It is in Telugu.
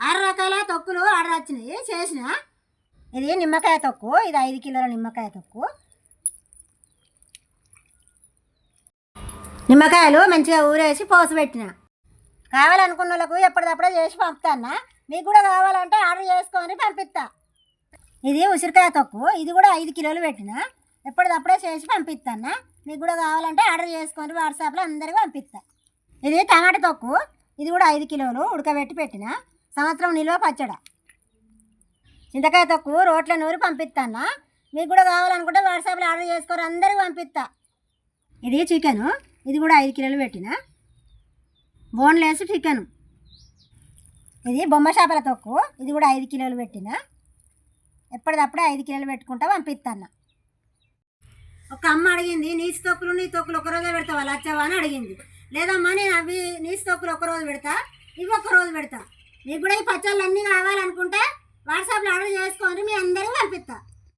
ఆరు రకాల తొక్కులు ఆర్డర్ వచ్చినాయి. చేసిన? ఇది నిమ్మకాయ తొక్కు ఇది ఐదు కిలోల నిమ్మకాయ తొక్కు. నిమ్మకాయలు మంచిగా ఊరేసి పోసి పెట్టిన. కావాలనుకున్న వాళ్ళకు ఎప్పటికప్పుడే చేసి పంపుతానా మీకు కూడా కావాలంటే ఆర్డర్ చేసుకొని పంపిస్తా. ఇది ఉసిరికాయ తొక్కు ఇది కూడా ఐదు కిలోలు పెట్టిన. ఎప్పటికప్పుడే చేసి పంపిస్తానా మీకు కూడా కావాలంటే ఆర్డర్ చేసుకొని వాట్సాప్లో అందరికీ పంపిస్తా. ఇది టమాటా తొక్కు ఇది కూడా ఐదు కిలోలు ఉడకబెట్టి పెట్టిన. సంవత్సరం నిల్వ పచ్చడ. చింతకాయ తొక్కు రోట్ల నూరి పంపిస్తానా మీకు కూడా కావాలనుకుంటే వాట్సాప్లో ఆర్డర్ చేసుకోరు అందరికీ పంపిస్తా ఇది చికెను ఇది కూడా ఐదు కిలోలు పెట్టిన. Boneless chicken. ఇది బొమ్మ చేపల తొక్కు ఇది కూడా ఐదు కిలోలు పెట్టిన. ఎప్పటికప్పుడే ఐదు కిలోలు పెట్టుకుంటా పంపిస్తాను ఒక అమ్మ అడిగింది నీచు తొక్కులు నీ తొక్కులు ఒక రోజే పెడతావా? లచ్చవా అని అడిగింది. లేదమ్మా నేను అవి నీచు తొక్కులు ఒకరోజు పెడతా ఇవి రోజు పెడతా. మీకు కూడా ఈ పచ్చళ్ళు అన్నీ కావాలనుకుంటే వాట్సాప్లో ఆర్డర్ మీ